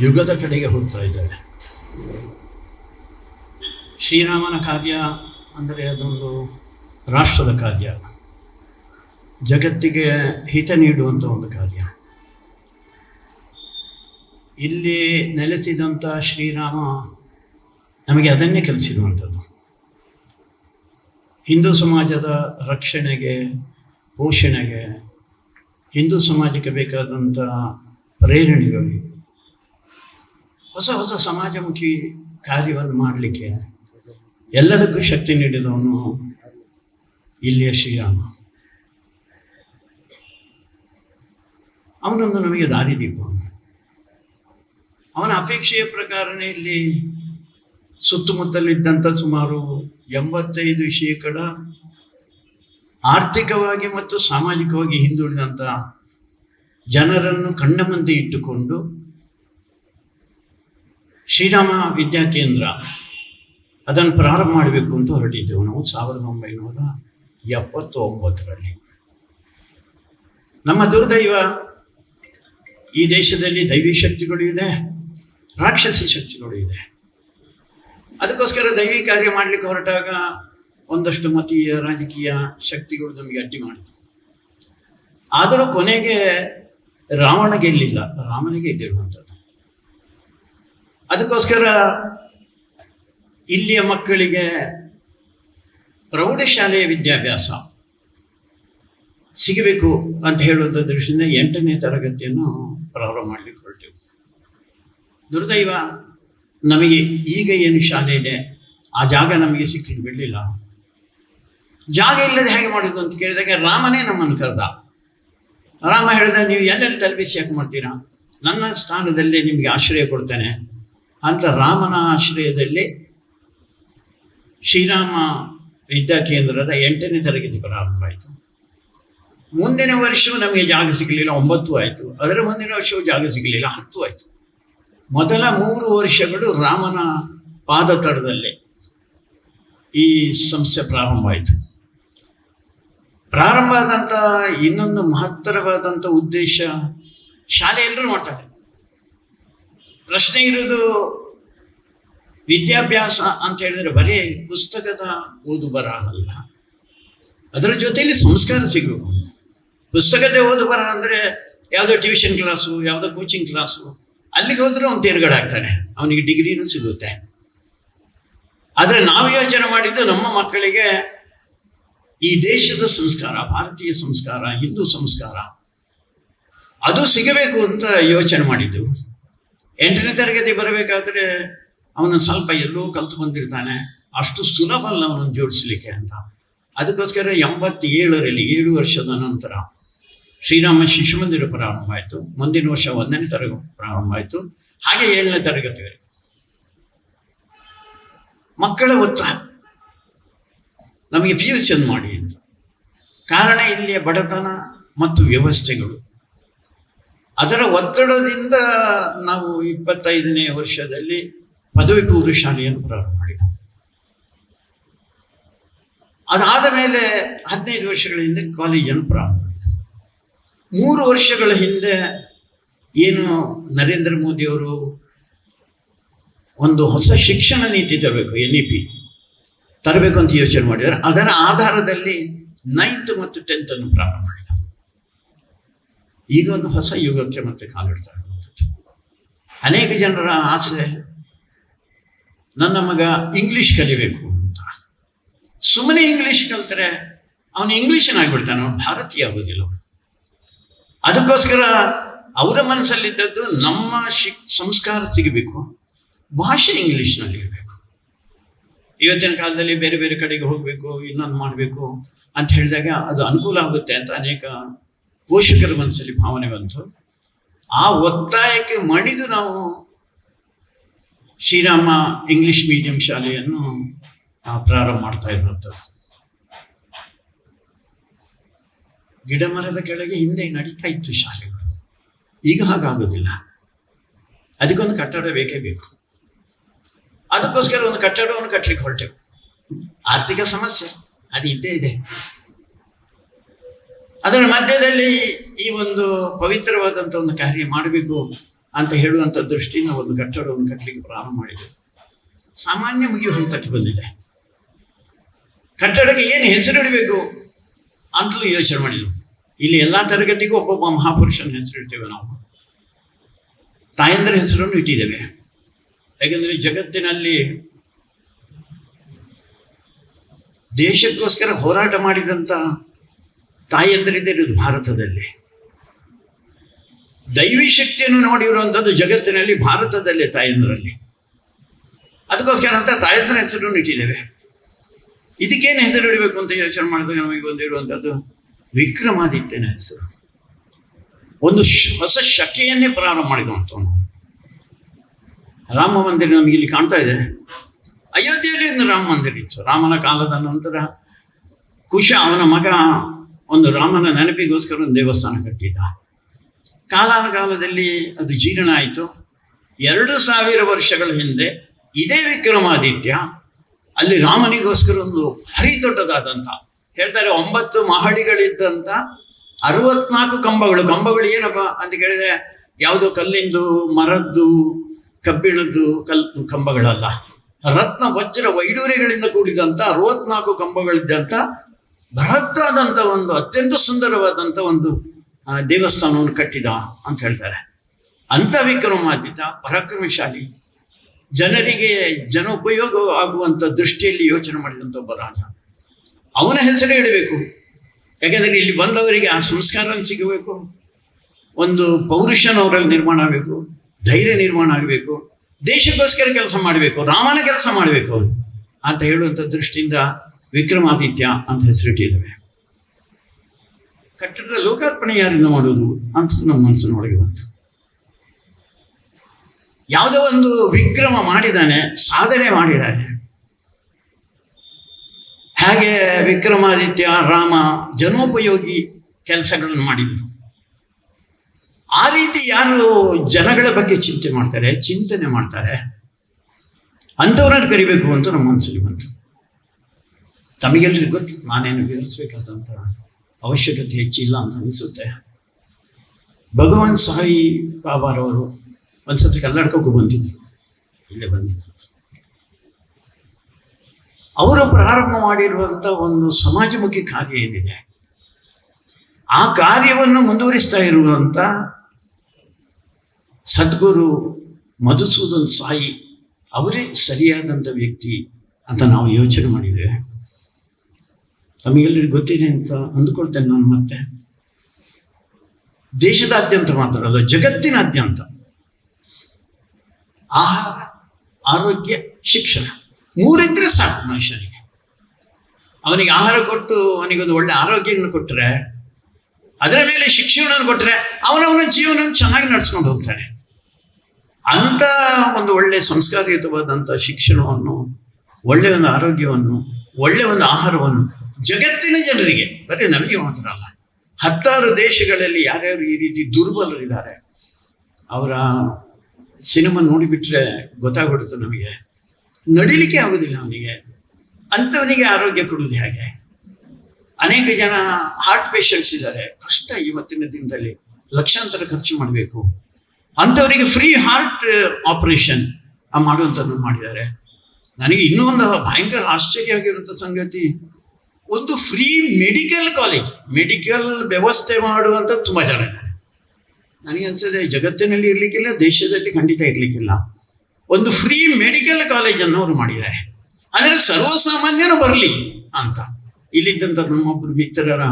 ಯುಗದ ಕಡೆಗೆ ಹೋಗ್ತಾ ಇದ್ದಾಳೆ ಶ್ರೀರಾಮನ ಕಾರ್ಯ ಅಂದರೆ ಅದೊಂದು ರಾಷ್ಟ್ರದ ಕಾರ್ಯ. ಜಗತ್ತಿಗೆ ಹಿತ ನೀಡುವಂಥ ಒಂದು ಕಾರ್ಯ. ಇಲ್ಲಿ ನೆಲೆಸಿದಂಥ ಶ್ರೀರಾಮ ನಮಗೆ ಅದನ್ನೇ ಕಲಿಸಿರುವಂಥದ್ದು ಹಿಂದೂ ಸಮಾಜದ ರಕ್ಷಣೆಗೆ, ಪೋಷಣೆಗೆ, ಹಿಂದೂ ಸಮಾಜಕ್ಕೆ ಬೇಕಾದಂಥ ಪ್ರೇರಣೆಗಳು. ಹೊಸ ಹೊಸ ಸಮಾಜಮುಖಿ ಕಾರ್ಯವನ್ನು ಮಾಡಲಿಕ್ಕೆ ಎಲ್ಲದಕ್ಕೂ ಶಕ್ತಿ ನೀಡಿದವನು ಇಲ್ಲಿಯ ಶ್ರೀರಾಮ. ಅವನೊಂದು ನಮಗೆ ದಾರಿದೀಪ ಅವನ ಅಪೇಕ್ಷೆಯ ಪ್ರಕಾರನೇ ಇಲ್ಲಿ ಸುತ್ತಮುತ್ತಲಿದ್ದಂಥ ಸುಮಾರು ಎಂಬತ್ತೈದು ಶೇಕಡ ಆರ್ಥಿಕವಾಗಿ ಮತ್ತು ಸಾಮಾಜಿಕವಾಗಿ ಹಿಂದುಳಿದಂಥ ಜನರನ್ನು ಕಣ್ಣ ಮುಂದೆ ಇಟ್ಟುಕೊಂಡು ಶ್ರೀರಾಮ ವಿದ್ಯಾ ಕೇಂದ್ರ. ಅದನ್ನು ಪ್ರಾರಂಭ ಮಾಡಬೇಕು ಅಂತ ಹೊರಟಿದ್ದೆವು ನಾವು ಸಾವಿರದ ಒಂಬೈನೂರ ಎಪ್ಪತ್ತೊಂಬತ್ತರಲ್ಲಿ. ನಮ್ಮ ದುರ್ದೈವ ಈ ದೇಶದಲ್ಲಿ ದೈವಿ ಶಕ್ತಿಗಳು ಇದೆ, ರಾಕ್ಷಸಿ ಶಕ್ತಿಗಳು ಇದೆ. ಅದಕ್ಕೋಸ್ಕರ ದೈವಿ ಕಾರ್ಯ ಮಾಡಲಿಕ್ಕೆ ಹೊರಟಾಗ ಒಂದಷ್ಟು ಮತೀಯ ರಾಜಕೀಯ ಶಕ್ತಿಗಳು ನಮಗೆ ಅಡ್ಡಿ ಮಾಡಿತು ಆದರೂ ಕೊನೆಗೆ ರಾವಣ ಗೆಲ್ಲಿಲ್ಲ ರಾಮನಿಗೆ ಗೆದ್ದಿರುವಂಥದ್ದು. ಅದಕ್ಕೋಸ್ಕರ ಇಲ್ಲಿಯ ಮಕ್ಕಳಿಗೆ ಪ್ರೌಢಶಾಲೆಯ ವಿದ್ಯಾಭ್ಯಾಸ ಸಿಗಬೇಕು ಅಂತ ಹೇಳುವಂಥ ದೃಷ್ಟಿಯಿಂದ ಎಂಟನೇ ತರಗತಿಯನ್ನು ಪ್ರಾರಂಭ ಮಾಡಲಿಕ್ಕೆ ಹೊರಟೆವು. ದುರ್ದೈವ, ನಮಗೆ ಈಗ ಏನು ಶಾಲೆ ಇದೆ, ಆ ಜಾಗ ನಮಗೆ ಸಿಕ್ಕಲಿಕ್ಕೆ ಬಿಡಲಿಲ್ಲ. ಜಾಗ ಇಲ್ಲದೆ ಹೇಗೆ ಮಾಡೋದು ಅಂತ ಕೇಳಿದಾಗ ರಾಮನೇ ನಮ್ಮನ್ನು ಕರೆದ. ರಾಮ ಹೇಳಿದ, ನೀವು ಎಲ್ಲೆಲ್ಲಿ ತಲುಪಿಸಿ ಯಾಕೆ ಮಾಡ್ತೀರಾ? ನನ್ನ ಸ್ಥಾನದಲ್ಲೇ ನಿಮಗೆ ಆಶ್ರಯ ಕೊಡ್ತೇನೆ. ಅಂತ ರಾಮನ ಆಶ್ರಯದಲ್ಲಿ ಶ್ರೀರಾಮ ವಿದ್ಯಾ ಕೇಂದ್ರದ ಎಂಟನೇ ತರಗತಿ ಪ್ರಾರಂಭ ಆಯಿತು. ಮುಂದಿನ ವರ್ಷವೂ ನಮಗೆ ಜಾಗ ಸಿಗಲಿಲ್ಲ, ಒಂಬತ್ತು ಆಯಿತು. ಅದರ ಮುಂದಿನ ವರ್ಷವೂ ಜಾಗ ಸಿಗಲಿಲ್ಲ, ಹತ್ತು ಆಯಿತು. ಮೊದಲ ಮೂರು ವರ್ಷಗಳು ರಾಮನ ಪಾದತಡದಲ್ಲೇ ಈ ಸಂಸ್ಥೆ ಪ್ರಾರಂಭ ಆಯಿತು. ಪ್ರಾರಂಭ ಆದಂಥ ಇನ್ನೊಂದು ಮಹತ್ತರವಾದಂಥ ಉದ್ದೇಶ ಶಾಲೆ ಎಲ್ಲರೂ ಮಾಡ್ತಾರೆ ಪ್ರಶ್ನೆ ಇರೋದು ವಿದ್ಯಾಭ್ಯಾಸ ಅಂತ ಹೇಳಿದ್ರೆ ಬರೀ ಪುಸ್ತಕದ ಓದು ಬರಹ ಅಲ್ಲ ಅದರ ಜೊತೆಯಲ್ಲಿ ಸಂಸ್ಕಾರ ಸಿಗಬೇಕು. ಪುಸ್ತಕದ ಓದು ಬರಹ ಅಂದರೆ ಯಾವುದೋ ಟ್ಯೂಷನ್ ಕ್ಲಾಸು ಯಾವುದೋ ಕೋಚಿಂಗ್ ಕ್ಲಾಸು ಅಲ್ಲಿಗೆ ಹೋದ್ರೆ ಅವನು ತೇರ್ಗಡೆ ಆಗ್ತಾನೆ ಅವನಿಗೆ ಡಿಗ್ರಿನೂ ಸಿಗುತ್ತೆ. ಆದರೆ ನಾವು ಯೋಚನೆ ಮಾಡಿದ್ದು ನಮ್ಮ ಮಕ್ಕಳಿಗೆ ಈ ದೇಶದ ಸಂಸ್ಕಾರ, ಭಾರತೀಯ ಸಂಸ್ಕಾರ, ಹಿಂದೂ ಸಂಸ್ಕಾರ, ಅದು ಸಿಗಬೇಕು ಅಂತ ಯೋಚನೆ ಮಾಡಿದ್ದು ಎಂಟನೇ ತರಗತಿ ಬರಬೇಕಾದ್ರೆ ಅವನು ಸ್ವಲ್ಪ ಎಲ್ಲೋ ಕಲ್ತು ಬಂದಿರ್ತಾನೆ. ಅಷ್ಟು ಸುಲಭ ಅಲ್ಲ ಅವನನ್ನು ಜೋಡಿಸ್ಲಿಕ್ಕೆ ಅಂತ. ಅದಕ್ಕೋಸ್ಕರ ಎಂಬತ್ತೇಳರಲ್ಲಿ ಏಳು ವರ್ಷದ ನಂತರ ಶ್ರೀರಾಮ ಶಿಶು ಮಂದಿರ ಪ್ರಾರಂಭ ಆಯಿತು. ಮುಂದಿನ ವರ್ಷ ಒಂದನೇ ತರಗತಿ ಪ್ರಾರಂಭ ಆಯಿತು. ಹಾಗೆ ಏಳನೇ ತರಗತಿವರೆಗೆ ಮಕ್ಕಳ ಒತ್ತಾಯ ನಮಗೆ ಪಿ ಯು ಸಿಯನ್ನು ಮಾಡಿ ಅಂತ. ಕಾರಣ ಇಲ್ಲಿಯ ಬಡತನ ಮತ್ತು ವ್ಯವಸ್ಥೆಗಳು. ಅದರ ಒತ್ತಡದಿಂದ ನಾವು ಇಪ್ಪತ್ತೈದನೇ ವರ್ಷದಲ್ಲಿ ಪದವಿ ಪೂರ್ವ ಶಾಲೆಯನ್ನು ಪ್ರಾರಂಭ ಮಾಡಿದ ಅದಾದ ಮೇಲೆ ಹದಿನೈದು ವರ್ಷಗಳ ಹಿಂದೆ ಕಾಲೇಜನ್ನು ಪ್ರಾರಂಭ ಮಾಡಿದ ಮೂರು ವರ್ಷಗಳ ಹಿಂದೆ ಏನು ನರೇಂದ್ರ ಮೋದಿಯವರು ಒಂದು ಹೊಸ ಶಿಕ್ಷಣ ನೀತಿ ತರಬೇಕು ಎನ್ ಇ ಪಿ ತರಬೇಕು ಅಂತ ಯೋಚನೆ ಮಾಡಿದ್ದಾರೆ. ಅದರ ಆಧಾರದಲ್ಲಿ ನೈನ್ತ್ ಮತ್ತು ಟೆಂತ್ ಅನ್ನು ಪ್ರಾರಂಭ ಮಾಡಿದ ಈಗ ಒಂದು ಹೊಸ ಯುಗಕ್ಕೆ ಮತ್ತೆ ಕಾಲಿಡ್ತಾ ಅನೇಕ ಜನರ ಆಸೆ, ನನ್ನ ಮಗ ಇಂಗ್ಲಿಷ್ ಕಲಿಬೇಕು ಅಂತ. ಸುಮ್ಮನೆ ಇಂಗ್ಲಿಷ್ ಕಲ್ತರೆ ಅವನು ಇಂಗ್ಲೀಷನಾಗ್ಬಿಡ್ತಾನೆ ಅವನು ಭಾರತೀಯ ಆಗೋದಿಲ್ಲ. ಅದಕ್ಕೋಸ್ಕರ ಅವರ ಮನಸ್ಸಲ್ಲಿದ್ದದ್ದು ನಮ್ಮ ಶಿಕ್, ಸಂಸ್ಕಾರ ಸಿಗಬೇಕು. ಭಾಷೆ ಇಂಗ್ಲಿಷ್ನಲ್ಲಿ ಇರಬೇಕು. ಇವತ್ತಿನ ಕಾಲದಲ್ಲಿ ಬೇರೆ ಬೇರೆ ಕಡೆಗೆ ಹೋಗಬೇಕು, ಇನ್ನೊಂದು ಮಾಡಬೇಕು ಅಂತ ಹೇಳಿದಾಗ ಅದು ಅನುಕೂಲ ಆಗುತ್ತೆ ಅಂತ ಅನೇಕ ಪೋಷಕರ ಮನಸ್ಸಲ್ಲಿ ಭಾವನೆ ಬಂತು. ಆ ಒತ್ತಾಯಕ್ಕೆ ಮಣಿದು ನಾವು ಶ್ರೀರಾಮ ಇಂಗ್ಲಿಷ್ ಮೀಡಿಯಂ ಶಾಲೆಯನ್ನು ಪ್ರಾರಂಭ ಮಾಡ್ತಾ ಇರುವಂಥದ್ದು. ಗಿಡ ಮರದ ಕೆಳಗೆ ಹಿಂದೆ ನಡೀತಾ ಇತ್ತು ಶಾಲೆಗಳು. ಈಗ ಹಾಗಾಗೋದಿಲ್ಲ. ಅದಕ್ಕೊಂದು ಕಟ್ಟಡ ಬೇಕೇ ಬೇಕು. ಅದಕ್ಕೋಸ್ಕರ ಒಂದು ಕಟ್ಟಡವನ್ನು ಕಟ್ಟಲಿಕ್ಕೆ ಹೊರಟೆವು. ಆರ್ಥಿಕ ಸಮಸ್ಯೆ, ಅದು ಇದ್ದೇ ಇದೆ. ಅದರ ಮಧ್ಯದಲ್ಲಿ ಈ ಒಂದು ಪವಿತ್ರವಾದಂಥ ಒಂದು ಕಾರ್ಯ ಮಾಡಬೇಕು ಅಂತ ಹೇಳುವಂಥ ದೃಷ್ಟಿಯಿಂದ ಒಂದು ಕಟ್ಟಡವನ್ನು ಕಟ್ಟಲಿಕ್ಕೆ ಪ್ರಾರಂಭ ಮಾಡಿದೆ. ಸಾಮಾನ್ಯ ಮುಗಿಯುವ ಹಂತಕ್ಕೆ ಬಂದಿದೆ. ಕಟ್ಟಡಕ್ಕೆ ಏನು ಹೆಸರಿಡಬೇಕು ಅಂತಲೂ ಯೋಚನೆ ಮಾಡಿದ್ರು ಇಲ್ಲಿ ಎಲ್ಲ ತರಗತಿಗೂ ಒಬ್ಬೊಬ್ಬ ಮಹಾಪುರುಷನ ಹೆಸರಿಡ್ತೇವೆ ನಾವು. ತಾಯಂದ್ರ ಹೆಸರನ್ನು ಇಟ್ಟಿದ್ದೇವೆ. ಯಾಕೆಂದರೆ ಜಗತ್ತಿನಲ್ಲಿ ದೇಶಕ್ಕೋಸ್ಕರ ಹೋರಾಟ ಮಾಡಿದಂಥ ತಾಯಂದ್ರಿದೆ ಭಾರತದಲ್ಲಿ. ದೈವಿ ಶಕ್ತಿಯನ್ನು ನೋಡಿರುವಂಥದ್ದು ಜಗತ್ತಿನಲ್ಲಿ ಭಾರತದಲ್ಲಿ ತಾಯಂದ್ರಲ್ಲಿ. ಅದಕ್ಕೋಸ್ಕರ ಅಂತ ತಾಯಂದ್ರ ಹೆಸರು ಇಟ್ಟಿದ್ದೇವೆ. ಇದಕ್ಕೇನು ಹೆಸರು ಇಡಬೇಕು ಅಂತ ಯೋಚನೆ ಮಾಡಿದಾಗ ನಮಗೆ ಬಂದಿರುವಂಥದ್ದು ವಿಕ್ರಮಾದಿತ್ಯನ ಹೆಸರು. ಒಂದು ಹೊಸ ಶಕೆಯನ್ನೇ ಪ್ರಾರಂಭ ಮಾಡಿದಂಥವನು. ರಾಮ ಮಂದಿರ ನಮಗೆ ಇಲ್ಲಿ ಕಾಣ್ತಾ ಇದೆ. ಅಯೋಧ್ಯೆಯಲ್ಲಿ ಒಂದು ರಾಮ ಮಂದಿರ ಇತ್ತು. ರಾಮನ ಕಾಲದ ನಂತರ ಕುಶ ಅವನ ಮಗ ಒಂದು ರಾಮನ ನೆನಪಿಗೋಸ್ಕರ ಒಂದು ದೇವಸ್ಥಾನ ಕಟ್ಟಿದ್ದ. ಕಾಲಾನುಕಾಲದಲ್ಲಿ ಅದು ಜೀರ್ಣ ಆಯಿತು. ಎರಡು ಸಾವಿರ ವರ್ಷಗಳ ಹಿಂದೆ ಇದೇ ವಿಕ್ರಮಾದಿತ್ಯ ಅಲ್ಲಿ ರಾಮನಿಗೋಸ್ಕರ ಒಂದು ಭಾರಿ ದೊಡ್ಡದಾದಂಥ ಹೇಳ್ತಾರೆ ಒಂಬತ್ತು ಮಹಡಿಗಳಿದ್ದಂಥ ಅರವತ್ನಾಲ್ಕು ಕಂಬಗಳು. ಕಂಬಗಳು ಏನಪ್ಪ ಅಂತ ಕೇಳಿದ್ರೆ ಯಾವುದೋ ಕಲ್ಲಿಂದು, ಮರದ್ದು, ಕಬ್ಬಿಣದ್ದು ಕಲ್ ಕಂಬಗಳಲ್ಲ. ರತ್ನ ವಜ್ರ ವೈಡೂರ್ಯಗಳಿಂದ ಕೂಡಿದಂಥ ಅರವತ್ನಾಲ್ಕು ಕಂಬಗಳಿದ್ದಂಥ ಬೃಹತ್ತಾದಂಥ ಒಂದು, ಅತ್ಯಂತ ಸುಂದರವಾದಂಥ ಒಂದು ದೇವಸ್ಥಾನವನ್ನು ಕಟ್ಟಿದ ಅಂತ ಹೇಳ್ತಾರೆ. ಅಂಥ ವಿಕ್ರಮಾದಿತ್ಯ ಪರಾಕ್ರಮಶಾಲಿ. ಜನರಿಗೆ ಜನ ಉಪಯೋಗ ಆಗುವಂಥ ದೃಷ್ಟಿಯಲ್ಲಿ ಯೋಚನೆ ಮಾಡಿದಂಥ ಒಬ್ಬ ರಾಜ. ಅವನ ಹೆಸರೇ ಇಡಬೇಕು ಯಾಕೆಂದರೆ ಇಲ್ಲಿ ಬಂದವರಿಗೆ ಆ ಸಂಸ್ಕಾರ ಸಿಗಬೇಕು. ಒಂದು ಪೌರುಷನ ಅವರಲ್ಲಿ ನಿರ್ಮಾಣ ಆಗಬೇಕು. ಧೈರ್ಯ ನಿರ್ಮಾಣ ಆಗಬೇಕು. ದೇಶಕ್ಕೋಸ್ಕರ ಕೆಲಸ ಮಾಡಬೇಕು. ರಾಮನ ಕೆಲಸ ಮಾಡಬೇಕು. ಅಂತ ಹೇಳುವಂಥ ದೃಷ್ಟಿಯಿಂದ ವಿಕ್ರಮಾದಿತ್ಯ ಅಂತ ಹೆಸರಿಟ್ಟಿದ್ದೇವೆ. ಕಟ್ಟಡದ ಲೋಕಾರ್ಪಣೆ ಯಾರಿಂದ ಮಾಡುವುದು ಅಂತ ನಮ್ಮ ಮನಸ್ಸಿನೊಳಗೆ ಬಂತು. ಯಾವುದೋ ಒಂದು ವಿಕ್ರಮ ಮಾಡಿದ್ದಾನೆ, ಸಾಧನೆ ಮಾಡಿದ್ದಾನೆ. ಹಾಗೆ ವಿಕ್ರಮಾದಿತ್ಯ, ರಾಮ, ಜನೋಪಯೋಗಿ ಕೆಲಸಗಳನ್ನು ಮಾಡಿದರು. ಆ ರೀತಿ ಯಾರು ಜನಗಳ ಬಗ್ಗೆ ಚಿಂತೆ ಮಾಡ್ತಾರೆ, ಚಿಂತನೆ ಮಾಡ್ತಾರೆ, ಅಂಥವ್ರನ್ನ ಕರಿಬೇಕು ಅಂತ ನಮ್ಮ ಮನಸ್ಸಲ್ಲಿ ಬಂತು. ತಮಗೆಲ್ಲರಿಗೂ ಗೊತ್ತು? ನಾನೇನು ವಿವರಿಸಬೇಕಾದಂಥ ಅವಶ್ಯಕತೆ ಹೆಚ್ಚಿಲ್ಲ ಅಂತ ಅನಿಸುತ್ತೆ. ಭಗವಾನ್ ಸಾಯಿ ಬಾಬಾರವರು ಒಂದ್ಸತಿ ಕನ್ನಡಕಕ್ಕೂ ಬಂದಿದ್ದರು ಇಲ್ಲೇ ಬಂದಿದ್ರು. ಅವರು ಪ್ರಾರಂಭ ಮಾಡಿರುವಂಥ ಒಂದು ಸಮಾಜಮುಖಿ ಕಾರ್ಯ ಏನಿದೆ? ಆ ಕಾರ್ಯವನ್ನು ಮುಂದುವರಿಸ್ತಾ ಇರುವಂಥ ಸದ್ಗುರು ಮಧುಸೂದನ್ ಸಾಯಿ ಅವರೇ ಸರಿಯಾದಂಥ ವ್ಯಕ್ತಿ ಅಂತ ನಾವು ಯೋಚನೆ ಮಾಡಿದ್ದೇವೆ. ತಮಗೆಲ್ಲರಿಗೂ ಗೊತ್ತಿದೆ ಅಂತ ಅಂದ್ಕೊಳ್ತೇನೆ ನಾನು ಮತ್ತೆ. ದೇಶದಾದ್ಯಂತ ಮಾತ್ರ ಅಲ್ಲ, ಜಗತ್ತಿನಾದ್ಯಂತ. ಆಹಾರ, ಆರೋಗ್ಯ, ಶಿಕ್ಷಣ ಮೂರಿದ್ರೆ ಸಾಕು ಮನುಷ್ಯನಿಗೆ. ಅವನಿಗೆ ಆಹಾರ ಕೊಟ್ಟು ಅವನಿಗೊಂದು ಒಳ್ಳೆ ಆರೋಗ್ಯವನ್ನು ಕೊಟ್ಟರೆ ಅದರ ಮೇಲೆ ಶಿಕ್ಷಣವನ್ನು ಕೊಟ್ಟರೆ ಅವನವನ ಜೀವನ ಚೆನ್ನಾಗಿ ನಡ್ಸ್ಕೊಂಡು ಹೋಗ್ತಾನೆ. ಅಂಥ ಒಂದು ಒಳ್ಳೆ ಸಂಸ್ಕಾರಯುತವಾದಂಥ ಶಿಕ್ಷಣವನ್ನು ಒಳ್ಳೆಯ ಒಂದು ಆರೋಗ್ಯವನ್ನು ಒಳ್ಳೆಯ ಒಂದು ಆಹಾರವನ್ನು ಜಗತ್ತಿನ ಜನರಿಗೆ, ಬರೀ ನಮಗೆ ಮಾತ್ರ ಅಲ್ಲ, ಹತ್ತಾರು ದೇಶಗಳಲ್ಲಿ ಯಾರ್ಯಾರು ಈ ರೀತಿ ದುರ್ಬಲರಿದ್ದಾರೆ, ಅವರ ಸಿನಿಮಾ ನೋಡಿಬಿಟ್ರೆ ಗೊತ್ತಾಗ್ಬಿಡುತ್ತೆ ನಮಗೆ. ನಡಿಲಿಕ್ಕೆ ಆಗೋದಿಲ್ಲ ಅವನಿಗೆ. ಅಂಥವನಿಗೆ ಆರೋಗ್ಯ ಕೊಡುವುದು ಹೇಗೆ? ಅನೇಕ ಜನ ಹಾರ್ಟ್ ಪೇಷಂಟ್ಸ್ ಇದ್ದಾರೆ. ಕಷ್ಟ ಇವತ್ತಿನ ದಿನದಲ್ಲಿ ಲಕ್ಷಾಂತರ ಖರ್ಚು ಮಾಡಬೇಕು. ಅಂಥವರಿಗೆ ಫ್ರೀ ಹಾರ್ಟ್ ಆಪರೇಷನ್ ಮಾಡುವಂಥದ್ದು ಮಾಡಿದ್ದಾರೆ. ನನಗೆ ಇನ್ನೂ ಒಂದು ಭಯಂಕರ ಆಶ್ಚರ್ಯ ಆಗಿರುವಂಥ ಸಂಗತಿ ಒಂದು ಫ್ರೀ ಮೆಡಿಕಲ್ ಕಾಲೇಜ್ ಮೆಡಿಕಲ್ ವ್ಯವಸ್ಥೆ ಮಾಡುವಂಥ ತುಂಬ ಜನ ಇದ್ದಾರೆ. ನನಗೆ ಅನ್ಸದೆ ಜಗತ್ತಿನಲ್ಲಿ ಇರಲಿಕ್ಕಿಲ್ಲ, ದೇಶದಲ್ಲಿ ಖಂಡಿತ ಇರಲಿಕ್ಕಿಲ್ಲ. ಒಂದು ಫ್ರೀ ಮೆಡಿಕಲ್ ಕಾಲೇಜನ್ನು ಅವರು ಮಾಡಿದ್ದಾರೆ. ಅಂದರೆ ಸರ್ವಸಾಮಾನ್ಯರು ಬರಲಿ ಅಂತ. ಇಲ್ಲಿದ್ದಂಥ ನಮ್ಮೊಬ್ಬರು ಮಿತ್ರರ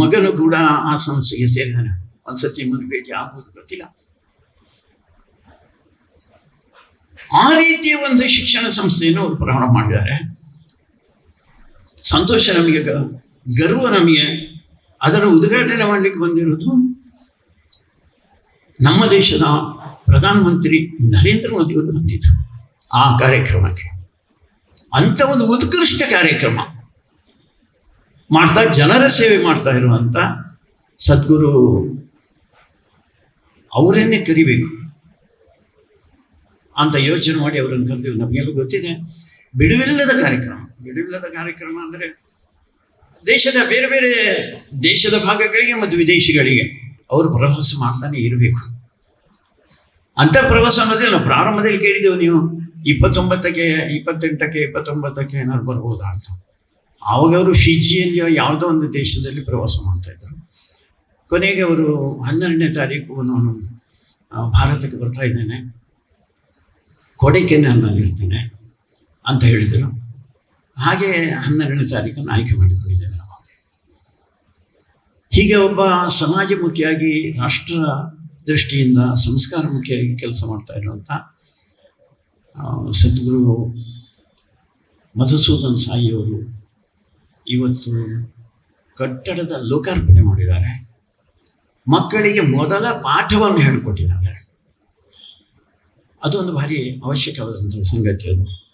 ಮಗನು ಕೂಡ ಆ ಸಂಸ್ಥೆಗೆ ಸೇರಿದಾನೆ. ಒಂದ್ಸತಿ ಮನೆ ಭೇಟಿ ಆಗುವುದು ಗೊತ್ತಿಲ್ಲ. ಆ ರೀತಿಯ ಒಂದು ಶಿಕ್ಷಣ ಸಂಸ್ಥೆಯನ್ನು ಅವರು ಪ್ರಾರಂಭ ಮಾಡಿದ್ದಾರೆ. ಸಂತೋಷ ನಮಗೆ ಗರ್ವ ನಮಗೆ. ಅದರ ಉದ್ಘಾಟನೆ ಮಾಡಲಿಕ್ಕೆ ಬಂದಿರೋದು ನಮ್ಮ ದೇಶದ ಪ್ರಧಾನಮಂತ್ರಿ ನರೇಂದ್ರ ಮೋದಿ ಅವರು ಬಂದಿದ್ರು ಆ ಕಾರ್ಯಕ್ರಮಕ್ಕೆ. ಅಂಥ ಒಂದು ಉತ್ಕೃಷ್ಟ ಕಾರ್ಯಕ್ರಮ. ಮಾಡ್ತಾ ಜನರ ಸೇವೆ ಮಾಡ್ತಾ ಇರುವಂಥ ಸದ್ಗುರು ಅವರನ್ನೇ ಕರಿಬೇಕು. ಅಂತ ಯೋಚನೆ ಮಾಡಿ ಅವರನ್ನು ಕರೆದಿವಿ ನಮಗೆಲ್ಲೂ ಗೊತ್ತಿದೆ. ಬಿಡುವಿಲ್ಲದ ಕಾರ್ಯಕ್ರಮ. ಬಿಡುವಿಲ್ಲದ ಕಾರ್ಯಕ್ರಮ ಅಂದರೆ ದೇಶದ ಬೇರೆ ಬೇರೆ ದೇಶದ ಭಾಗಗಳಿಗೆ ಮತ್ತು ವಿದೇಶಿಗಳಿಗೆ ಅವರು ಪ್ರವಾಸ ಮಾಡ್ತಾನೆ ಇರಬೇಕು. ಅಂತ ಪ್ರವಾಸ ಅನ್ನೋದಿಲ್ಲ ಪ್ರಾರಂಭದಲ್ಲಿ ಕೇಳಿದೆವು ನೀವು, ಇಪ್ಪತ್ತೊಂಬತ್ತಕ್ಕೆ, ಇಪ್ಪತ್ತೆಂಟಕ್ಕೆ, ಇಪ್ಪತ್ತೊಂಬತ್ತಕ್ಕೆ ಏನಾದ್ರು ಬರ್ಬೋದಾ ಅಂತ. ಆವಾಗ ಅವರು ಫಿಜಿಯಲ್ಲಿಯೋ ಯಾವುದೋ ಒಂದು ದೇಶದಲ್ಲಿ ಪ್ರವಾಸ ಮಾಡ್ತಾ ಇದ್ರು. ಕೊನೆಗೆ ಅವರು ಹನ್ನೆರಡನೇ ತಾರೀಕು ನಾನು ಭಾರತಕ್ಕೆ ಬರ್ತಾ ಇದ್ದೇನೆ. ಕೊಡೈಕೆನಲ್ಲಿ ಇರ್ತೇನೆ ಅಂತ ಹೇಳಿದರು. ಹಾಗೆ ಹನ್ನೆರಡನೇ ತಾರೀಕನ್ನು ಆಯ್ಕೆ ಮಾಡಿಕೊಂಡಿದ್ದೇವೆ ನಾವು. ಹೀಗೆ ಒಬ್ಬ ಸಮಾಜಮುಖಿಯಾಗಿ, ರಾಷ್ಟ್ರ ದೃಷ್ಟಿಯಿಂದ ಸಂಸ್ಕಾರಮುಖಿಯಾಗಿ ಕೆಲಸ ಮಾಡ್ತಾ ಇರುವಂಥ ಸದ್ಗುರು ಮಧುಸೂದನ್ ಸಾಯಿಯವರು ಇವತ್ತು ಕಟ್ಟಡದ ಲೋಕಾರ್ಪಣೆ ಮಾಡಿದ್ದಾರೆ. ಮಕ್ಕಳಿಗೆ ಮೊದಲ ಪಾಠವನ್ನು ಹೇಳಿಕೊಟ್ಟಿದ್ದಾರೆ. ಅದೊಂದು ಭಾರಿ ಅವಶ್ಯಕವಾದಂಥ ಸಂಗತಿ ಅದು.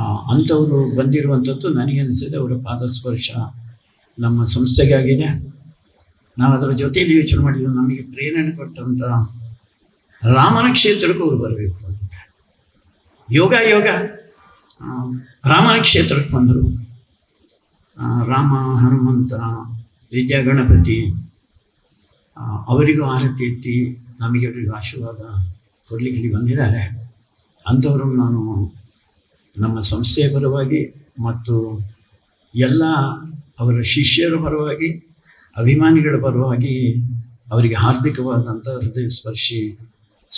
ಅಂಥವರು ಬಂದಿರುವಂಥದ್ದು ನನಗೆ ಅನಿಸಿದೆ, ಅವರ ಪಾದಸ್ಪರ್ಶ ನಮ್ಮ ಸಂಸ್ಥೆಗೆ ಆಗಿದೆ ನಾವು ಅದರ ಜೊತೆಯಲ್ಲಿ ಯೋಚನೆ ಮಾಡಿದ್ದು ನಮಗೆ ಪ್ರೇರಣೆ ಕೊಟ್ಟಂಥ ರಾಮನ ಕ್ಷೇತ್ರಕ್ಕೂ ಅವರು ಬರಬೇಕು. ಅಂತ ಯೋಗ. ಯೋಗ ರಾಮನ ಕ್ಷೇತ್ರಕ್ಕೆ ಬಂದರು. ರಾಮ, ಹನುಮಂತ, ವಿದ್ಯಾ ಗಣಪತಿ ಅವರಿಗೂ ಆರತಿ ಎತ್ತಿ ನಮಗೆ ಅವರಿಗೂ ಆಶೀರ್ವಾದ ಕೊಡಲಿಕ್ಕೆ ಬಂದಿದ್ದಾರೆ. ಅಂಥವ್ರನ್ನು ನಾನು ನಮ್ಮ ಸಂಸ್ಥೆಯ ಪರವಾಗಿ ಮತ್ತು ಎಲ್ಲ ಅವರ ಶಿಷ್ಯರ ಪರವಾಗಿ, ಅಭಿಮಾನಿಗಳ ಪರವಾಗಿ ಅವರಿಗೆ ಹಾರ್ದಿಕವಾದಂಥ ಹೃದಯ ಸ್ಪರ್ಶಿ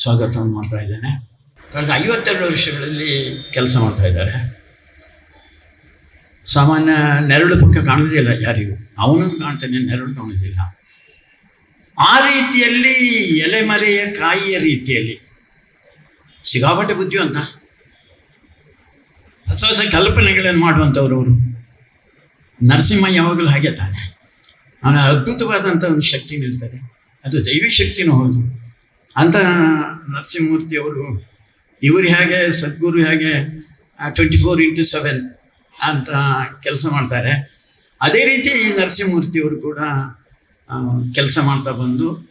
ಸ್ವಾಗತವನ್ನು ಮಾಡ್ತಾ ಇದ್ದೇನೆ. ಕಳೆದ ಐವತ್ತೆರಡು ವರ್ಷಗಳಲ್ಲಿ ಕೆಲಸ ಮಾಡ್ತಾ ಇದ್ದಾರೆ. ಸಾಮಾನ್ಯ ನೆರಳು ಪಕ್ಕ ಕಾಣುವುದಿಲ್ಲ ಯಾರಿಗೂ. ಅವನು ಕಾಣ್ತಾನೆ, ನೆರಳು ಕಾಣೋದಿಲ್ಲ ಆ ರೀತಿಯಲ್ಲಿ ಎಲೆಮರೆಯ ಕಾಯಿಯ ರೀತಿಯಲ್ಲಿ. ಸಿಗಾಪಟ್ಟೆ ಬುದ್ಧಿವಂತ? ಹೊಸ ಹೊಸ ಕಲ್ಪನೆಗಳನ್ನು ಮಾಡುವಂಥವ್ರು ಅವರು. ನರಸಿಂಹ ಯಾವಾಗಲೂ ಹಾಗೆ ತಾನೆ. ಅವನ ಅದ್ಭುತವಾದಂಥ ಒಂದು ಶಕ್ತಿ ನಿಲ್ತದೆ. ಅದು ದೈವಿಕ ಶಕ್ತಿನೂ ಹೌದು. ಅಂತ ನರಸಿಂಹಮೂರ್ತಿಯವರು ಇವರು ಹೇಗೆ, ಸದ್ಗುರು ಹೇಗೆ ಟ್ವೆಂಟಿ ಫೋರ್ ಇಂಟು ಸೆವೆನ್ ಅಂತ ಕೆಲಸ ಮಾಡ್ತಾರೆ. ಅದೇ ರೀತಿ ನರಸಿಂಹಮೂರ್ತಿಯವರು ಕೂಡ ಕೆಲಸ ಮಾಡ್ತಾ ಬಂದು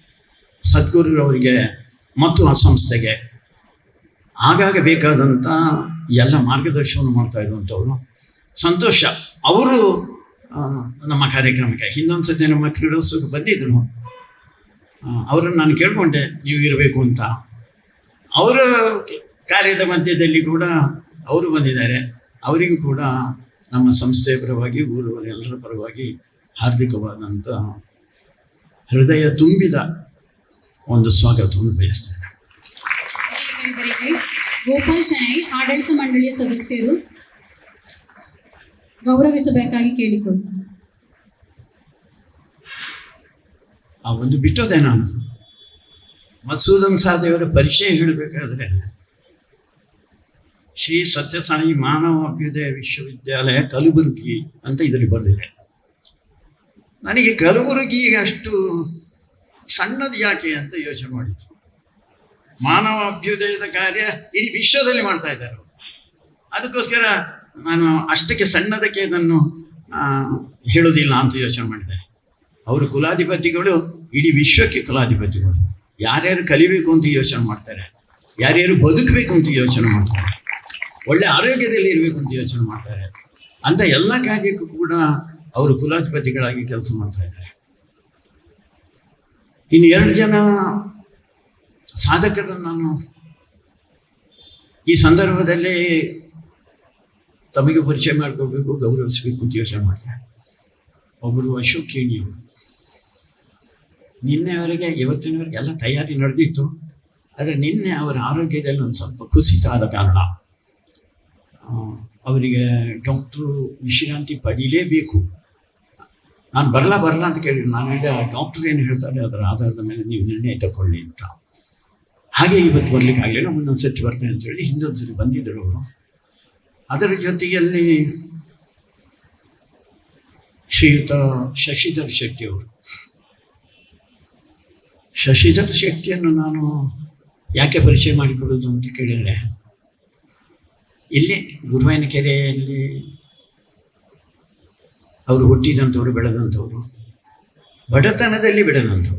ಸದ್ಗುರು ಅವರಿಗೆ ಮತ್ತು ಆ ಸಂಸ್ಥೆಗೆ ಆಗಾಗ ಬೇಕಾದಂಥ ಎಲ್ಲ ಮಾರ್ಗದರ್ಶನವನ್ನು ಮಾಡ್ತಾ ಇರುವಂಥವ್ರು. ಸಂತೋಷ. ಅವರು ನಮ್ಮ ಕಾರ್ಯಕ್ರಮಕ್ಕೆ ಹಿಂದೊಂದು ಸತಿ ನಮ್ಮ ಕ್ರೀಡೋತ್ಸವಕ್ಕೆ ಬಂದಿದ್ರು. ಅವರನ್ನು ನಾನು ಕೇಳ್ಕೊಂಡೆ, ನೀವು ಇರಬೇಕು ಅಂತ. ಅವರ ಕಾರ್ಯದ ಮಧ್ಯದಲ್ಲಿ ಕೂಡ ಅವರು ಬಂದಿದ್ದಾರೆ. ಅವರಿಗೂ ಕೂಡ ನಮ್ಮ ಸಂಸ್ಥೆಯ ಪರವಾಗಿ ಊರವರ ಎಲ್ಲರ ಪರವಾಗಿ ಹಾರ್ದಿಕವಾದಂಥ ಹೃದಯ ತುಂಬಿದ ಒಂದು ಸ್ವಾಗತವನ್ನು ಬಯಸ್ತೇನೆ. ಗೋಪಾಲ್ ಶೆಣೈ, ಆಡಳಿತ ಮಂಡಳಿಯ ಸದಸ್ಯರು ಗೌರವಿಸಬೇಕಾಗಿ ಕೇಳಿಕೊಂಡು ಆ ಒಂದು ಬಿಟ್ಟೋದೆ ನಾನು. ಮಸೂದನ್ ಸಾದೇವರ ಪರಿಚಯ ಹೇಳಬೇಕಾದ್ರೆ, ಶ್ರೀ ಸತ್ಯಸಾಯಿ ಮಾನವ ಅಭ್ಯುದಯ ವಿಶ್ವವಿದ್ಯಾಲಯ ಕಲಬುರಗಿ ಅಂತ ಇದರಲ್ಲಿ ಬರೆದಿದೆ. ನನಗೆ ಕಲಬುರಗಿ ಅಷ್ಟು ಸಣ್ಣದು ಯಾಕೆ ಅಂತ ಯೋಚನೆ ಮಾಡಿದ್ದು. ಮಾನವ ಅಭ್ಯುದಯದ ಕಾರ್ಯ ಇಡೀ ವಿಶ್ವದಲ್ಲಿ ಮಾಡ್ತಾ ಇದ್ದಾರೆ ಅದಕ್ಕೋಸ್ಕರ ನಾನು ಅಷ್ಟಕ್ಕೆ ಸಣ್ಣದಕ್ಕೆ ಇದನ್ನು ಹೇಳೋದಿಲ್ಲ ಅಂತ ಯೋಚನೆ ಮಾಡಿದೆ. ಅವರು ಕುಲಾಧಿಪತಿಗಳು, ಇಡೀ ವಿಶ್ವಕ್ಕೆ ಕುಲಾಧಿಪತಿಗಳು. ಯಾರ್ಯಾರು ಕಲಿಬೇಕು ಅಂತ ಯೋಚನೆ ಮಾಡ್ತಾರೆ, ಯಾರ್ಯಾರು ಬದುಕಬೇಕು ಅಂತ ಯೋಚನೆ ಮಾಡ್ತಾರೆ, ಒಳ್ಳೆ ಆರೋಗ್ಯದಲ್ಲಿ ಇರಬೇಕು ಅಂತ ಯೋಚನೆ ಮಾಡ್ತಾರೆ, ಅಂತ ಎಲ್ಲ ಕಾರ್ಯಕ್ಕೂ ಕೂಡ ಅವರು ಕುಲಾಧಿಪತಿಗಳಾಗಿ ಕೆಲಸ ಮಾಡ್ತಾ ಇದ್ದಾರೆ. ಇನ್ನು ಎರಡು ಜನ ಸಾಧಕರನ್ನು ನಾನು ಈ ಸಂದರ್ಭದಲ್ಲಿ ತಮಗೆ ಪರಿಚಯ ಮಾಡಿಕೊಡ್ಬೇಕು, ಗೌರವಿಸಬೇಕು ಅಂತ ಯೋಚನೆ ಮಾಡಿದೆ ಒಬ್ಬರು ಅಶೋಕ್ ಕೇಣಿಯವರು ನಿನ್ನೆವರೆಗೆ, ಇವತ್ತಿನವರೆಗೆ ಎಲ್ಲ ತಯಾರಿ ನಡೆದಿತ್ತು. ಆದರೆ ನಿನ್ನೆ ಅವರ ಆರೋಗ್ಯದಲ್ಲಿ ಒಂದು ಸ್ವಲ್ಪ ಕುಸಿತ ಆದ ಕಾರಣ ಅವರಿಗೆ ಡಾಕ್ಟ್ರು ವಿಶ್ರಾಂತಿ ಪಡೀಲೇಬೇಕು. ನಾನು ಬರಲ್ಲ ಬರಲ್ಲ ಅಂತ ಕೇಳಿದ್ರು. ನಾನು ಹೇಳಿದೆ ಡಾಕ್ಟರ್ ಏನು ಹೇಳ್ತಾರೆ ಅದರ ಆಧಾರದ ಮೇಲೆ ನೀವು ನಿರ್ಣಯ ತಗೊಳ್ಳಿ ಅಂತ. ಹಾಗೆ ಇವತ್ತು ಬರ್ಲಿಕ್ಕೆ ಆಗಲಿಲ್ಲ. ಒಂದೊಂದು ಸತಿ ಬರ್ತೇನೆ ಅಂತ ಹೇಳಿ ಹಿಂದೊಂದು ಸರಿ ಬಂದಿದ್ದರು ಅವರು. ಅದರ ಜೊತೆಯಲ್ಲಿ ಶ್ರೀಯುತ ಶಶಿಧರ್ ಶೆಟ್ಟಿ ಅವರು. ಶಶಿಧರ್ ಶೆಟ್ಟಿಯನ್ನು ನಾನು ಯಾಕೆ ಪರಿಚಯ ಮಾಡಿಕೊಡೋದು ಅಂತ ಕೇಳಿದರೆ, ಇಲ್ಲಿ ಗುರುವಾಯನಕೆರೆಯಲ್ಲಿ ಅವರು ಹುಟ್ಟಿದಂಥವ್ರು, ಬೆಳೆದಂಥವ್ರು, ಬಡತನದಲ್ಲಿ ಬೆಳೆದಂಥವ್ರು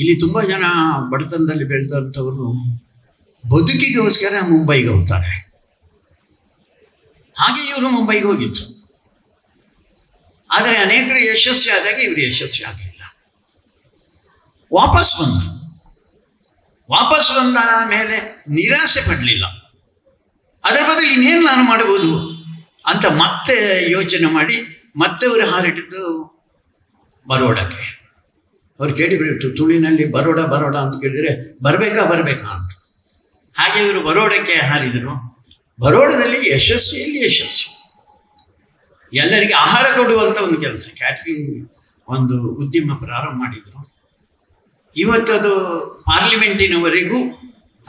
ಇಲ್ಲಿ ತುಂಬಾ ಜನ ಬಡತನದಲ್ಲಿ ಬೆಳೆದಂಥವ್ರು ಬದುಕಿಗೋಸ್ಕರ ಮುಂಬೈಗೆ ಹೋಗ್ತಾರೆ. ಹಾಗೆ ಇವರು ಮುಂಬೈಗೆ ಹೋಗಿದ್ರು. ಆದರೆ ಅನೇಕರು ಯಶಸ್ವಿ ಆದಾಗ ಇವರು ಯಶಸ್ವಿ ಆಗಲಿಲ್ಲ ವಾಪಸ್ ಬಂದರು. ವಾಪಸ್ ಬಂದ ಮೇಲೆ ನಿರಾಸೆ ಪಡಲಿಲ್ಲ. ಅದರ ಬದಲು ಇನ್ನೇನು ನಾನು ಮಾಡಬಹುದು ಅಂತ ಮತ್ತೆ ಯೋಚನೆ ಮಾಡಿ ಮತ್ತೆ ಅವರು ಹಾರಿಟ್ಟಿದ್ದು ಬರೋಡಕ್ಕೆ. ಅವ್ರು ಕೇಳಿಬಿಟ್ಟು ತುಳಿನಲ್ಲಿ ಬರೋಡ ಬರೋಡ ಅಂತ ಕೇಳಿದರೆ, ಬರಬೇಕಾ ಬರಬೇಕಾ ಅಂತ. ಹಾಗೆ ಇವರು ಬರೋಡಕ್ಕೆ ಹಾರಿದರು. ಬರೋಡದಲ್ಲಿ ಯಶಸ್ವಿಯಲ್ಲಿ ಯಶಸ್ಸು? ಎಲ್ಲರಿಗೆ ಆಹಾರ ಕೊಡುವಂಥ ಒಂದು ಕೆಲಸ. ಕ್ಯಾಟ್ರಿಂಗ್ ಒಂದು ಉದ್ಯಮ ಪ್ರಾರಂಭ ಮಾಡಿದರು. ಇವತ್ತು ಅದು ಪಾರ್ಲಿಮೆಂಟಿನವರೆಗೂ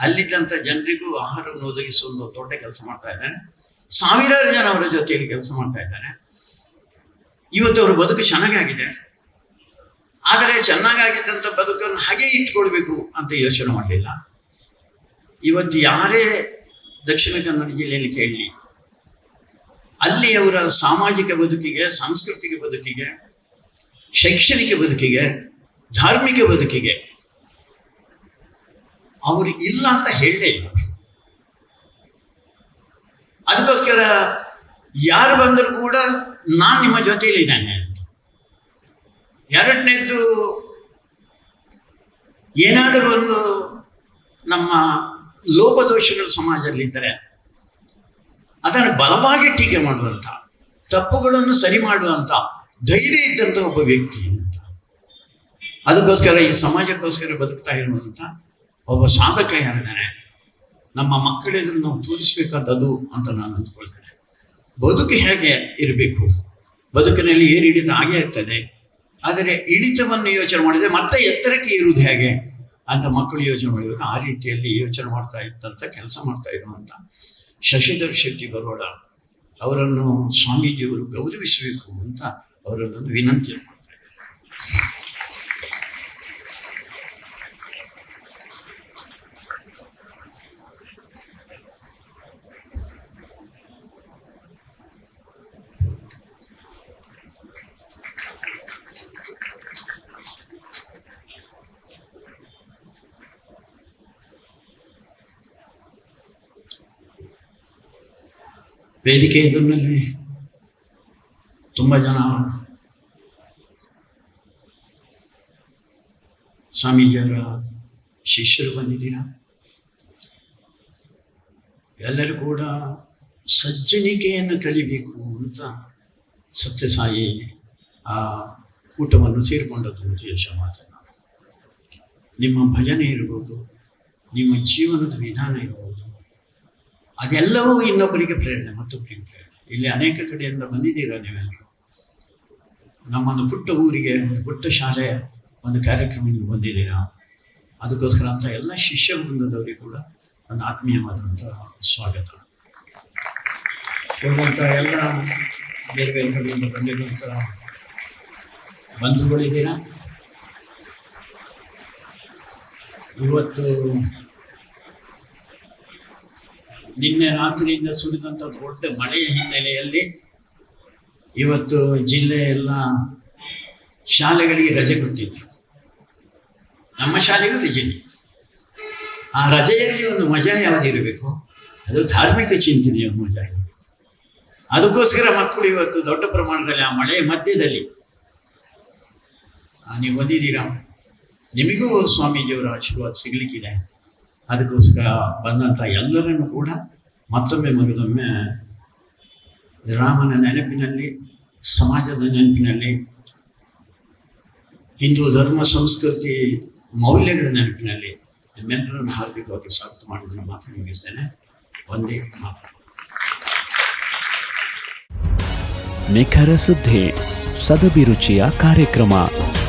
ಅಲ್ಲಿದ್ದಂಥ ಜನರಿಗೂ ಆಹಾರವನ್ನು ಒದಗಿಸುವ ಒಂದು ದೊಡ್ಡ ಕೆಲಸ ಮಾಡ್ತಾ ಇದ್ದಾನೆ ಸಾವಿರಾರು ಜನ ಅವರ ಜೊತೆಯಲ್ಲಿ ಕೆಲಸ ಮಾಡ್ತಾ ಇದ್ದಾರೆ. ಇವತ್ತು ಅವರು ಬದುಕು ಚೆನ್ನಾಗಾಗಿದೆ. ಆದರೆ ಚೆನ್ನಾಗಾಗಿದ್ದಂಥ ಬದುಕನ್ನು ಹಾಗೆ ಇಟ್ಕೊಳ್ಬೇಕು ಅಂತ ಯೋಚನೆ ಮಾಡಲಿಲ್ಲ. ಇವತ್ತು ಯಾರೇ ದಕ್ಷಿಣ ಕನ್ನಡ ಜಿಲ್ಲೆಯಲ್ಲಿ ಕೇಳಲಿ ಅಲ್ಲಿ ಅವರ ಸಾಮಾಜಿಕ ಬದುಕಿಗೆ, ಸಾಂಸ್ಕೃತಿಕ ಬದುಕಿಗೆ, ಶೈಕ್ಷಣಿಕ ಬದುಕಿಗೆ, ಧಾರ್ಮಿಕ ಬದುಕಿಗೆ ಅವರು ಇಲ್ಲ ಅಂತ ಹೇಳಲೇ ಇಲ್ಲ. ಅದಕ್ಕೋಸ್ಕರ ಯಾರು ಬಂದರೂ ಕೂಡ ನಾನು ನಿಮ್ಮ ಜೊತೆಯಲ್ಲಿ ಇದ್ದೇನೆ ಎರಡನೇದ್ದು ಏನಾದರೂ ಒಂದು ನಮ್ಮ ಲೋಪದೋಷಗಳು ಸಮಾಜದಲ್ಲಿದ್ದರೆ ಅದನ್ನು ಬಲವಾಗಿ ಟೀಕೆ ಮಾಡುವಂಥ, ತಪ್ಪುಗಳನ್ನು ಸರಿ ಮಾಡುವಂಥ ಧೈರ್ಯ ಇದ್ದಂಥ ಒಬ್ಬ ವ್ಯಕ್ತಿ ಅಂತ. ಅದಕ್ಕೋಸ್ಕರ ಈ ಸಮಾಜಕ್ಕೋಸ್ಕರ ಬದುಕ್ತಾ ಇರುವಂಥ ಒಬ್ಬ ಸಾಧಕ ಯಾರಿದ್ದಾರೆ, ನಮ್ಮ ಮಕ್ಕಳೆದುರು ನಾವು ತೋರಿಸ್ಬೇಕಾದದು ಅಂತ ನಾನು ಅಂದ್ಕೊಳ್ತೇನೆ. ಬದುಕು ಹೇಗೆ ಇರಬೇಕು? ಬದುಕಿನಲ್ಲಿ ಏರಿಳಿದ ಇಳಿತ ಹಾಗೆ ಇರ್ತದೆ? ಆದರೆ ಇಳಿತವನ್ನು ಯೋಚನೆ ಮಾಡಿದರೆ ಮತ್ತೆ ಎತ್ತರಕ್ಕೆ ಇರುವುದು ಹೇಗೆ? ಅಂತ ಮಕ್ಕಳು ಯೋಚನೆ ಮಾಡಬೇಕು. ಆ ರೀತಿಯಲ್ಲಿ ಯೋಚನೆ ಮಾಡ್ತಾ ಇದ್ದಂಥ ಕೆಲಸ ಮಾಡ್ತಾ ಇರುವಂಥ ಶಶಿಧರ್ ಶೆಟ್ಟಿ ಬರೋಡ ಅವರನ್ನು ಸ್ವಾಮೀಜಿಯವರು ಗೌರವಿಸಬೇಕು ಅಂತ ಅವರನ್ನು ವಿನಂತಿ ಮಾಡ್ತಾ ಇದ್ದಾರೆ. ವೇದಿಕೆ ಎದುರಿನಲ್ಲಿ ತುಂಬ ಜನ ಸ್ವಾಮೀಜಿಯವರ ಶಿಷ್ಯರು ಬಂದಿದ್ದೀರಾ? ಎಲ್ಲರೂ ಕೂಡ ಸಜ್ಜನಿಕೆಯನ್ನು ಕಲಿಬೇಕು ಅಂತ ಸತ್ಯಸಾಯಿ ಆ ಕೂಟವನ್ನು ಸೇರಿಕೊಂಡದ್ದು ಅಂತ ಯಶ ನಿಮ್ಮ ಭಜನೆ ಇರ್ಬೋದು, ನಿಮ್ಮ ಜೀವನದ ವಿಧಾನ ಇರ್ಬೋದು ಅದೆಲ್ಲವೂ ಇನ್ನೊಬ್ಬರಿಗೆ ಪ್ರೇರಣೆ ಮತ್ತೊಬ್ಬರಿಗೆ ಪ್ರೇರಣೆ ಇಲ್ಲಿ ಅನೇಕ ಕಡೆಯಿಂದ ಬಂದಿದ್ದೀರಾ ನೀವೆಲ್ಲರೂ ನಮ್ಮೊಂದು ಪುಟ್ಟ ಊರಿಗೆ, ಒಂದು ಪುಟ್ಟ ಶಾಲೆಯ ಒಂದು ಕಾರ್ಯಕ್ರಮಕ್ಕೆ ಬಂದಿದ್ದೀರಾ? ಅದಕ್ಕೋಸ್ಕರ ಅಂತ ಎಲ್ಲ ಶಿಷ್ಯ ಬೃಂದದವರಿಗೆ ಕೂಡ ಒಂದು ಆತ್ಮೀಯವಾದಂಥ ಸ್ವಾಗತ. ಉಳಿದಂಥ ಎಲ್ಲ ಬೇರೆ ಬೇರೆ ಕಡೆಯಿಂದ ಬಂದಿರುವಂಥ ಬಂಧುಗಳಿದ್ದೀರಾ ಇವತ್ತು ನಿನ್ನೆ ರಾತ್ರಿಯಿಂದ ಸುರಿದಂಥ ದೊಡ್ಡ ಮಳೆಯ ಹಿನ್ನೆಲೆಯಲ್ಲಿ ಇವತ್ತು ಜಿಲ್ಲೆ ಎಲ್ಲ ಶಾಲೆಗಳಿಗೆ ರಜೆ ಕೊಟ್ಟಿದ್ರು ನಮ್ಮ ಶಾಲೆಗೂ ರಜೆನೆ ಆ ರಜೆಯಲ್ಲಿ ಒಂದು ಮಜಾ ಯಾವುದಿರಬೇಕು ಅದು ಧಾರ್ಮಿಕ ಚಿಂತನೆಯ ಮಜಾ ಅದಕ್ಕೋಸ್ಕರ ಮಕ್ಕಳು ಇವತ್ತು ದೊಡ್ಡ ಪ್ರಮಾಣದಲ್ಲಿ ಆ ಮಳೆಯ ಮಧ್ಯದಲ್ಲಿ ನೀವು ಬಂದಿದ್ದೀರಾ? ನಿಮಗೂ ಸ್ವಾಮೀಜಿಯವರ ಆಶೀರ್ವಾದ ಸಿಗ್ಲಿಕ್ಕಿದೆ. ಅದಕ್ಕೋಸ್ಕರ ಬಂದಂಥ ಎಲ್ಲರನ್ನು ಕೂಡ ಮತ್ತೊಮ್ಮೆ ಮಗದೊಮ್ಮೆ ರಾಮನ ನೆನಪಿನಲ್ಲಿ, ಸಮಾಜದ ನೆನಪಿನಲ್ಲಿ, ಹಿಂದೂ ಧರ್ಮ, ಸಂಸ್ಕೃತಿ, ಮೌಲ್ಯಗಳ ನೆನಪಿನಲ್ಲಿ ನಿಮ್ಮೆಲ್ಲರನ್ನು ಹಾರ್ದಿಕವಾಗಿ ಸ್ವಾಗತ ಮಾಡಿದ್ರೆ ಮಾತ್ರ ಮುಗಿಸ್ತೇನೆ. ಒಂದೇ ಮಾತು. ನಿಖರ ಸುದ್ದಿ, ಸದಭಿರುಚಿಯ ಕಾರ್ಯಕ್ರಮ.